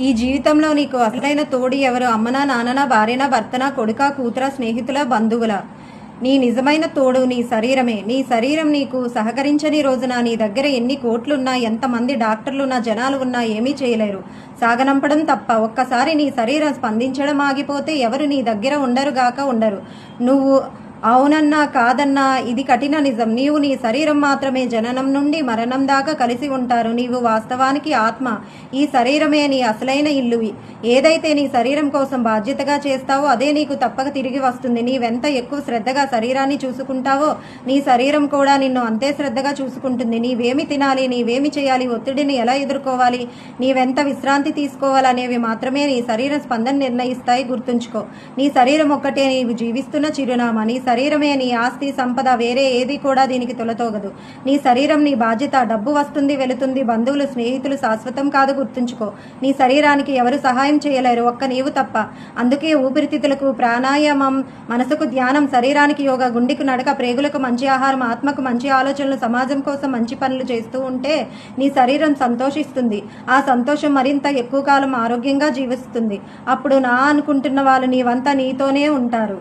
ఈ జీవితంలో నీకు అసలైన తోడు ఎవరు? అమ్మనా నాన్ననా భార్యనా భర్తనా కొడుకా కూతుర స్నేహితుల బంధువుల? నీ నిజమైన తోడు నీ శరీరమే. నీ శరీరం నీకు సహకరించని రోజున నీ దగ్గర ఎన్ని కోట్లున్నా ఎంతమంది డాక్టర్లున్నా జనాలు ఉన్నా ఏమీ చేయలేరు. సాగనంపడం తప్ప ఒక్కసారి నీ శరీరం స్పందించడం ఆగిపోతే ఎవరు నీ దగ్గర ఉండరుగాక ఉండరు. నువ్వు అవునన్నా కాదన్నా ఇది కఠిన నిజం. నీవు నీ శరీరం మాత్రమే జననం నుండి మరణం దాకా కలిసి ఉంటారు. నీవు వాస్తవానికి ఆత్మ. ఈ శరీరమే నీ అసలైన ఇల్లువి. ఏదైతే నీ శరీరం కోసం బాధ్యతగా చేస్తావో అదే నీకు తప్పక తిరిగి వస్తుంది. నీవెంత ఎక్కువ శ్రద్ధగా శరీరాన్ని చూసుకుంటావో నీ శరీరం కూడా నిన్ను అంతే శ్రద్ధగా చూసుకుంటుంది. నీవేమి తినాలి నీవేమి చేయాలి ఒత్తిడిని ఎలా ఎదుర్కోవాలి నీవెంత విశ్రాంతి తీసుకోవాలనేవి మాత్రమే నీ శరీర స్పందన నిర్ణయిస్తాయి. గుర్తుంచుకో. నీ శరీరం ఒక్కటే నీవు జీవిస్తున్న చిరునామా. నీ శరీరమే నీ ఆస్తి సంపద వేరే ఏది కూడా దీనికి తొలతోగదు. నీ శరీరం నీ బాధ్యత డబ్బు వస్తుంది వెళుతుంది బంధువులు స్నేహితులు శాశ్వతం కాదు గుర్తుంచుకో. నీ శరీరానికి ఎవరు సహాయం చేయలేరు ఒక్క నీవు తప్ప. అందుకే ఊపిరితిత్తులకు ప్రాణాయామం మనసుకు ధ్యానం శరీరానికి యోగా గుండెకు నడక ప్రేగులకు మంచి ఆహారం ఆత్మకు మంచి ఆలోచనలు సమాజం కోసం మంచి పనులు చేస్తూ ఉంటే నీ శరీరం సంతోషిస్తుంది. ఆ సంతోషం మరింత ఎక్కువ కాలం ఆరోగ్యంగా జీవిస్తుంది. అప్పుడు నా అనుకుంటున్న వాళ్ళు నీవంతా నీతోనే ఉంటారు.